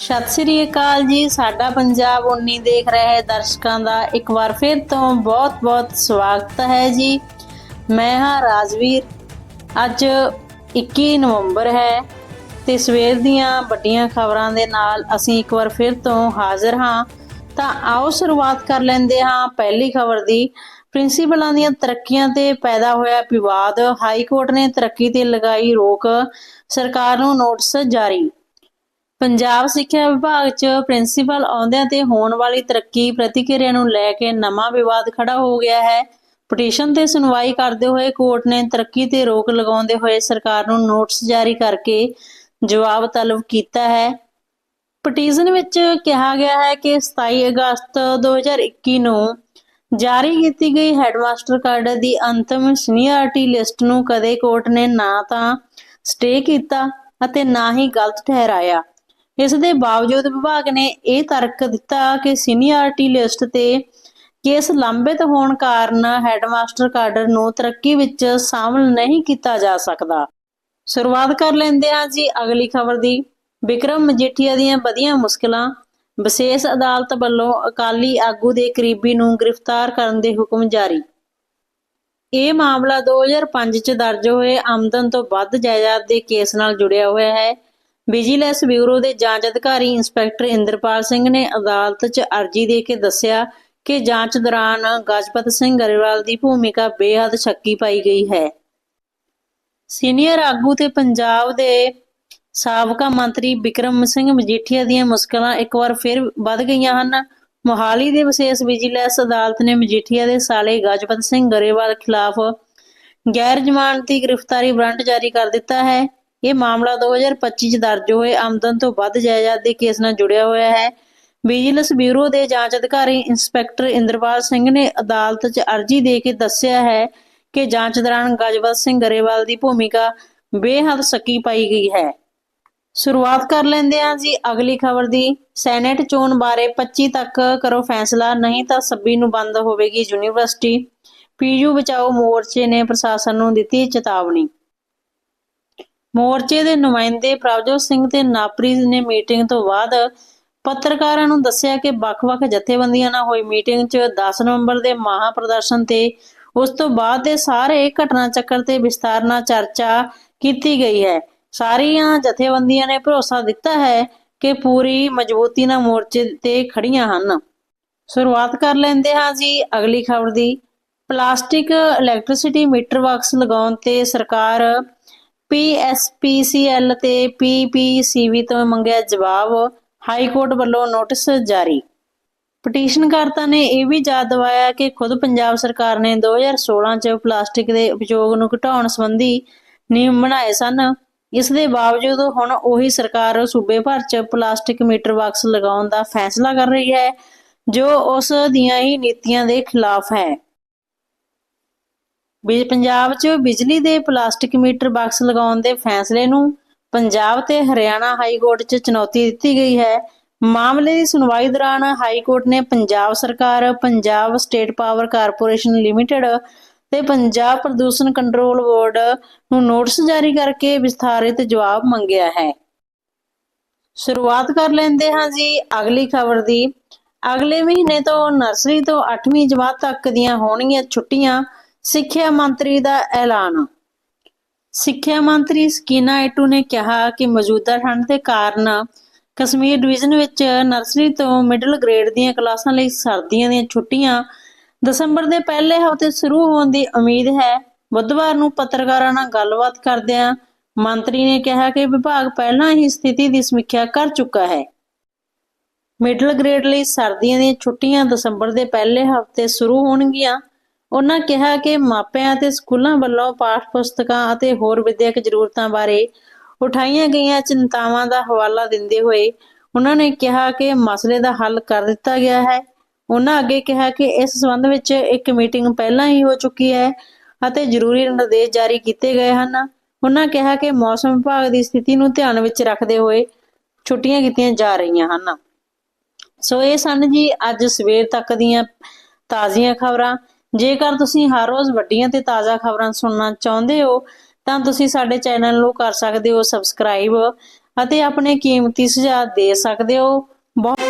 ਸਤਿ ਸ੍ਰੀ ਅਕਾਲ ਜੀ। ਸਾਡਾ ਪੰਜਾਬ 19 ਦੇਖ ਰਹੇ ਦਰਸ਼ਕਾਂ ਦਾ। ਇੱਕ ਵਾਰ ਫਿਰ ਤੋਂ ਬਹੁਤ-ਬਹੁਤ ਸਵਾਗਤ ਹੈ ਜੀ। ਮੈਂ ਹਾਂ ਰਾਜਵੀਰ। ਅੱਜ 21 ਨਵੰਬਰ ਹੈ ਤੇ ਸਵੇਰ ਦੀਆਂ ਵੱਡੀਆਂ ਖਬਰਾਂ ਦੇ ਨਾਲ ਅਸੀਂ ਇੱਕ ਵਾਰ ਫਿਰ ਤੋਂ ਹਾਜ਼ਰ ਹਾਂ। ਤਾਂ ਆਓ ਸ਼ੁਰੂਆਤ ਕਰ ਲੈਂਦੇ ਹਾਂ ਪਹਿਲੀ ਖਬਰ ਦੀ। ਪ੍ਰਿੰਸੀਪਲਾਂ ਦੀਆਂ ਤਰੱਕੀਆਂ ਤੇ ਪੈਦਾ ਹੋਇਆ ਵਿਵਾਦ। ਹਾਈ ਕੋਰਟ ਨੇ ਤਰੱਕੀ ਤੇ ਲਗਾਈ ਰੋਕ। ਸਰਕਾਰ ਨੂੰ ਨੋਟਿਸ ਜਾਰੀ। ਪੰਜਾਬ ਸਿੱਖਿਆ ਵਿਭਾਗ 'ਚ ਪ੍ਰਿੰਸੀਪਲ ਆਉਂਦਿਆਂ ਤੇ ਹੋਣ ਵਾਲੀ ਤਰੱਕੀ ਪ੍ਰਤੀਕਿਰਿਆ ਨੂੰ ਲੈ ਕੇ ਨਵਾਂ ਵਿਵਾਦ ਖੜਾ ਹੋ ਗਿਆ ਹੈ। ਪਟੀਸ਼ਨ ਤੇ ਸੁਣਵਾਈ ਕਰਦੇ ਹੋਏ ਕੋਰਟ ਨੇ ਤਰੱਕੀ ਤੇ ਰੋਕ ਲਗਾਉਂਦੇ ਹੋਏ ਸਰਕਾਰ ਨੂੰ ਨੋਟਿਸ ਜਾਰੀ ਕਰਕੇ ਜਵਾਬ ਤਲਬ ਕੀਤਾ ਹੈ। ਪਟੀਸ਼ਨ ਵਿੱਚ ਕਿਹਾ ਗਿਆ ਹੈ ਕਿ 27 ਅਗਸਤ 2021 ਨੂੰ ਜਾਰੀ ਕੀਤੀ ਗਈ ਹੈਡਮਾਸਟਰ ਕਾਰਡ ਦੀ ਅੰਤਮ ਸੀਨੀਅਰਟੀ ਲਿਸਟ ਨੂੰ ਕਦੇ ਕੋਰਟ ਨੇ ਨਾ ਤਾਂ ਸਟੇ ਕੀਤਾ ਅਤੇ ਨਾ ਹੀ ਗਲਤ ਠਹਿਰਾਇਆ। ਇਸ ਦੇ ਬਾਵਜੂਦ ਵਿਭਾਗ ਨੇ ਇਹ ਤਰਕ ਦਿੱਤਾ ਕਿ ਸੀਨੀਅਰਟੀ ਲਿਸਟ ਤੇ ਕੇਸ ਲੰਬਿਤ ਹੋਣ ਕਾਰਨ ਹੈਡਮਾਸਟਰ ਕਾਡਰ ਨੂੰ ਤਰੱਕੀ ਵਿੱਚ ਸ਼ਾਮਲ ਨਹੀਂ ਕੀਤਾ ਜਾ ਸਕਦਾ। ਸ਼ੁਰੂਆਤ ਕਰ ਲੈਂਦੇ ਹਾਂ ਜੀ ਅਗਲੀ ਖਬਰ ਦੀ। ਵਿਕਰਮ ਮਜੀਠੀਆ ਦੀਆਂ ਵਧੀਆਂ ਮੁਸ਼ਕਲਾਂ। ਵਿਸ਼ੇਸ਼ ਅਦਾਲਤ ਵੱਲੋਂ ਅਕਾਲੀ ਆਗੂ ਦੇ ਕਰੀਬੀ ਨੂੰ ਗ੍ਰਿਫਤਾਰ ਕਰਨ ਦੇ ਹੁਕਮ ਜਾਰੀ। ਇਹ ਮਾਮਲਾ 2005 ਚ ਦਰਜ ਹੋਏ ਆਮਦਨ ਤੋਂ ਵੱਧ ਜਾਇਦਾਦ ਦੇ ਕੇਸ ਨਾਲ ਜੁੜਿਆ ਹੋਇਆ ਹੈ। ਵਿਜੀਲੈਂਸ ਬਿਊਰੋ ਦੇ ਜਾਂਚ ਅਧਿਕਾਰੀ ਇੰਸਪੈਕਟਰ ਇੰਦਰਪਾਲ ਸਿੰਘ ਨੇ ਅਦਾਲਤ 'ਚ ਅਰਜੀ ਦੇ ਕੇ ਦੱਸਿਆ ਕਿ ਜਾਂਚ ਦੌਰਾਨ ਗਜਪਤ ਸਿੰਘ ਗਰੇਵਾਲ ਦੀ ਭੂਮਿਕਾ ਬੇਹੱਦ ਸ਼ੱਕੀ ਪਾਈ ਗਈ ਹੈ। ਸੀਨੀਅਰ ਆਗੂ ਤੇ ਪੰਜਾਬ ਦੇ ਸਾਬਕਾ ਮੰਤਰੀ ਵਿਕਰਮ ਸਿੰਘ ਮਜੀਠੀਆ ਦੀਆਂ ਮੁਸ਼ਕਲਾਂ ਇੱਕ ਵਾਰ ਫਿਰ ਵੱਧ ਗਈਆਂ ਹਨ। ਮੋਹਾਲੀ ਦੇ ਵਿਸ਼ੇਸ਼ ਵਿਜੀਲੈਂਸ ਅਦਾਲਤ ਨੇ ਮਜੀਠੀਆ ਦੇ ਸਾਲੇ ਗਜਪਤ ਸਿੰਘ ਗਰੇਵਾਲ ਖਿਲਾਫ ਗੈਰ ਜ਼ਮਾਨਤੀ ਗ੍ਰਿਫਤਾਰੀ ਵਾਰੰਟ ਜਾਰੀ ਕਰ ਦਿੱਤਾ ਹੈ। ਇਹ ਮਾਮਲਾ 2025 ਚ ਦਰਜ ਹੋਏ ਆਮਦਨ ਤੋਂ ਵੱਧ ਜਾਇਦਾਦ ਦੇ ਕੇਸ ਨਾਲ ਜੁੜਿਆ ਹੋਇਆ ਹੈ। ਵਿਜੀਲੈਂਸ ਬਿਊਰੋ ਦੇ ਜਾਂਚ ਅਧਿਕਾਰੀ ਇੰਸਪੈਕਟਰ ਇੰਦਰਪਾਲ ਸਿੰਘ ਨੇ ਅਦਾਲਤ 'ਚ ਅਰਜੀ ਦੇ ਕੇ ਦੱਸਿਆ ਹੈ ਕਿ ਜਾਂਚ ਦੌਰਾਨ ਗਜਵਤ ਸਿੰਘ ਗਰੇਵਾਲ ਦੀ ਭੂਮਿਕਾ ਬੇਹੱਦ ਸਕੀ ਪਾਈ ਗਈ ਹੈ। ਸ਼ੁਰੂਆਤ ਕਰ ਲੈਂਦੇ ਹਾਂ ਜੀ ਅਗਲੀ ਖਬਰ ਦੀ। ਸੈਨੇਟ ਚੋਣ ਬਾਰੇ 25 ਤੱਕ ਕਰੋ ਫੈਸਲਾ, ਨਹੀਂ ਤਾਂ 26 ਨੂੰ ਬੰਦ ਹੋਵੇਗੀ ਯੂਨੀਵਰਸਿਟੀ। ਪੀਯੂ ਬਚਾਓ ਮੋਰਚੇ ਨੇ ਪ੍ਰਸ਼ਾਸਨ ਨੂੰ ਦਿੱਤੀ ਚੇਤਾਵਨੀ। ਮੋਰਚੇ ਦੇ ਨੁਮਾਇੰਦੇ ਪ੍ਰਭਜੋਤ ਸਿੰਘ ਤੇ ਨਾਪਰੀ ਨੇ ਮੀਟਿੰਗ ਤੋਂ ਬਾਅਦ ਪੱਤਰਕਾਰਾਂ ਨੂੰ ਦੱਸਿਆ ਕਿ ਵੱਖ-ਵੱਖ ਜਥੇਬੰਦੀਆਂ ਨਾਲ ਹੋਈ ਮੀਟਿੰਗ 'ਚ 10 ਨਵੰਬਰ ਦੇ ਮਹਾ ਪ੍ਰਦਰਸ਼ਨ ਤੇ ਉਸ ਤੋਂ ਬਾਅਦ ਦੇ ਸਾਰੇ ਘਟਨਾ ਚੱਕਰ ਤੇ ਵਿਸਤਾਰ ਨਾਲ ਚਰਚਾ ਕੀਤੀ ਗਈ ਹੈ। ਸਾਰੀਆਂ ਜਥੇਬੰਦੀਆਂ ਨੇ ਭਰੋਸਾ ਦਿੱਤਾ ਹੈ ਕਿ ਪੂਰੀ ਮਜ਼ਬੂਤੀ ਨਾਲ ਮੋਰਚੇ ਤੇ ਖੜੀਆਂ ਹਨ। ਸ਼ੁਰੂਆਤ ਕਰ ਲੈਂਦੇ ਹਾਂ ਜੀ ਅਗਲੀ ਖਬਰ ਦੀ। ਪਲਾਸਟਿਕ ਇਲੈਕਟ੍ਰਿਸਿਟੀ ਮੀਟਰ ਬਾਕਸ ਲਗਾਉਣ ਤੇ ਸਰਕਾਰ ਪੀਐਸਪੀਸੀਐਲ ਤੇ ਪੀਪੀਸੀਬੀ ਤੋਂ ਮੰਗਿਆ ਜਵਾਬ। ਹਾਈ ਕੋਰਟ ਵੱਲੋਂ ਨੋਟਿਸ ਜਾਰੀ। ਪਟੀਸ਼ਨਕਰਤਾ ਨੇ ਇਹ ਵੀ ਯਾਦ ਦਿਵਾਇਆ ਕਿ ਖੁਦ ਪੰਜਾਬ ਸਰਕਾਰ ਨੇ 2016 ਚ ਪਲਾਸਟਿਕ ਦੇ ਉਪਯੋਗ ਨੂੰ ਘਟਾਉਣ ਸੰਬੰਧੀ ਨਿਯਮ ਬਣਾਏ ਸਨ। ਇਸ ਦੇ ਬਾਵਜੂਦ ਹੁਣ ਉਹੀ ਸਰਕਾਰ ਸੂਬੇ ਭਰ ਚ ਪਲਾਸਟਿਕ ਮੀਟਰ ਬਾਕਸ ਲਗਾਉਣ ਦਾ ਫੈਸਲਾ ਕਰ ਰਹੀ ਹੈ, ਜੋ ਉਸ ਦੀਆਂ ਹੀ ਨੀਤੀਆਂ ਦੇ ਖਿਲਾਫ ਹੈ। ਵੀ ਪੰਜਾਬ 'ਚ ਬਿਜਲੀ ਦੇ ਪਲਾਸਟਿਕ ਮੀਟਰ ਬਾਕਸ ਲਗਾਉਣ ਦੇ ਫੈਸਲੇ ਨੂੰ ਪੰਜਾਬ ਤੇ ਹਰਿਆਣਾ ਹਾਈ ਕੋਰਟ 'ਚ ਚੁਣੌਤੀ ਦਿੱਤੀ ਗਈ ਹੈ। ਮਾਮਲੇ ਦੀ ਸੁਣਵਾਈ ਦੌਰਾਨ ਹਾਈ ਕੋਰਟ ਨੇ ਪੰਜਾਬ ਸਰਕਾਰ, Punjab state power corporation limited ਤੇ ਪੰਜਾਬ ਪ੍ਰਦੂਸ਼ਣ ਕੰਟਰੋਲ ਬੋਰਡ ਨੂੰ ਨੋਟਿਸ ਜਾਰੀ ਕਰਕੇ ਵਿਸਥਾਰਿਤ ਜਵਾਬ ਮੰਗਿਆ ਹੈ। ਸ਼ੁਰੂਆਤ ਕਰ ਲੈਂਦੇ ਹਾਂ ਜੀ ਅਗਲੀ ਖਬਰ ਦੀ। ਅਗਲੇ ਮਹੀਨੇ ਤੋਂ ਨਰਸਰੀ ਤੋਂ 8ਵੀਂ ਜਮਾਤ ਤੱਕ ਦੀਆਂ ਹੋਣਗੀਆਂ ਛੁੱਟੀਆਂ। ਸਿੱਖਿਆ ਮੰਤਰੀ ਦਾ ਐਲਾਨ। ਸਿੱਖਿਆ ਮੰਤਰੀ ਸਕੀਨਾ ਏਟੂ ਨੇ ਕਿਹਾ ਕਿ ਮੌਜੂਦਾ ਠੰਡ ਦੇ ਕਾਰਨ ਕਸ਼ਮੀਰ ਡਿਵੀਜ਼ਨ ਵਿੱਚ ਨਰਸਰੀ ਤੋਂ ਮਿਡਲ ਗ੍ਰੇਡ ਦੀਆਂ ਕਲਾਸਾਂ ਲਈ ਸਰਦੀਆਂ ਦੀਆਂ ਛੁੱਟੀਆਂ ਦਸੰਬਰ ਦੇ ਪਹਿਲੇ ਹਫ਼ਤੇ ਸ਼ੁਰੂ ਹੋਣ ਦੀ ਉਮੀਦ ਹੈ। ਬੁੱਧਵਾਰ ਨੂੰ ਪੱਤਰਕਾਰਾਂ ਨਾਲ ਗੱਲਬਾਤ ਕਰਦਿਆਂ ਮੰਤਰੀ ਨੇ ਕਿਹਾ ਕਿ ਵਿਭਾਗ ਪਹਿਲਾਂ ਹੀ ਸਥਿਤੀ ਦੀ ਸਮੀਖਿਆ ਕਰ ਚੁੱਕਾ ਹੈ। ਮਿਡਲ ਗ੍ਰੇਡ ਲਈ ਸਰਦੀਆਂ ਦੀਆਂ ਛੁੱਟੀਆਂ ਦਸੰਬਰ ਦੇ ਪਹਿਲੇ ਹਫ਼ਤੇ ਸ਼ੁਰੂ ਹੋਣਗੀਆਂ। ਉਹਨਾਂ ਕਿਹਾ ਕਿ ਮਾਪਿਆਂ ਅਤੇ ਸਕੂਲਾਂ ਵੱਲੋਂ ਪਾਠ ਪੁਸਤਕਾਂ ਅਤੇ ਹੋਰ ਵਿਦਿਅਕ ਜ਼ਰੂਰਤਾਂ ਬਾਰੇ ਉਠਾਈਆਂ ਗਈਆਂ ਚਿੰਤਾਵਾਂ ਦਾ ਹਵਾਲਾ ਦਿੰਦੇ ਹੋਏ ਉਹਨਾਂ ਨੇ ਕਿਹਾ ਕਿ ਮਸਲੇ ਦਾ ਹੱਲ ਕਰ ਦਿੱਤਾ ਗਿਆ ਹੈ। ਉਹਨਾਂ ਅੱਗੇ ਕਿਹਾ ਕਿ ਇਸ ਸੰਬੰਧ ਵਿੱਚ ਇੱਕ ਮੀਟਿੰਗ ਪਹਿਲਾਂ ਹੀ ਹੋ ਚੁੱਕੀ ਹੈ ਅਤੇ ਜ਼ਰੂਰੀ ਨਿਰਦੇਸ਼ ਜਾਰੀ ਕੀਤੇ ਗਏ ਹਨ। ਉਹਨਾਂ ਕਿਹਾ ਕਿ ਮੌਸਮ ਵਿਭਾਗ ਦੀ ਸਥਿਤੀ ਨੂੰ ਧਿਆਨ ਵਿੱਚ ਰੱਖਦੇ ਹੋਏ ਛੁੱਟੀਆਂ ਕੀਤੀਆਂ ਜਾ ਰਹੀਆਂ ਹਨ। ਸੋ ਇਹ ਸਨ ਜੀ ਅੱਜ ਸਵੇਰ ਤੱਕ ਦੀਆਂ ਤਾਜ਼ੀਆਂ ਖਬਰਾਂ। ਜੇਕਰ ਤੁਸੀਂ ਹਰ ਰੋਜ਼ ਵੱਡੀਆਂ ਤੇ ਤਾਜ਼ਾ ਖਬਰਾਂ ਸੁਣਨਾ ਚਾਹੁੰਦੇ ਹੋ, ਤਾਂ ਤੁਸੀਂ ਸਾਡੇ ਚੈਨਲ ਨੂੰ ਕਰ ਸਕਦੇ ਹੋ ਸਬਸਕ੍ਰਾਈਬ ਅਤੇ ਆਪਣੇ ਕੀਮਤੀ ਸੁਝਾਅ ਦੇ ਸਕਦੇ ਹੋ। ਬਹੁਤ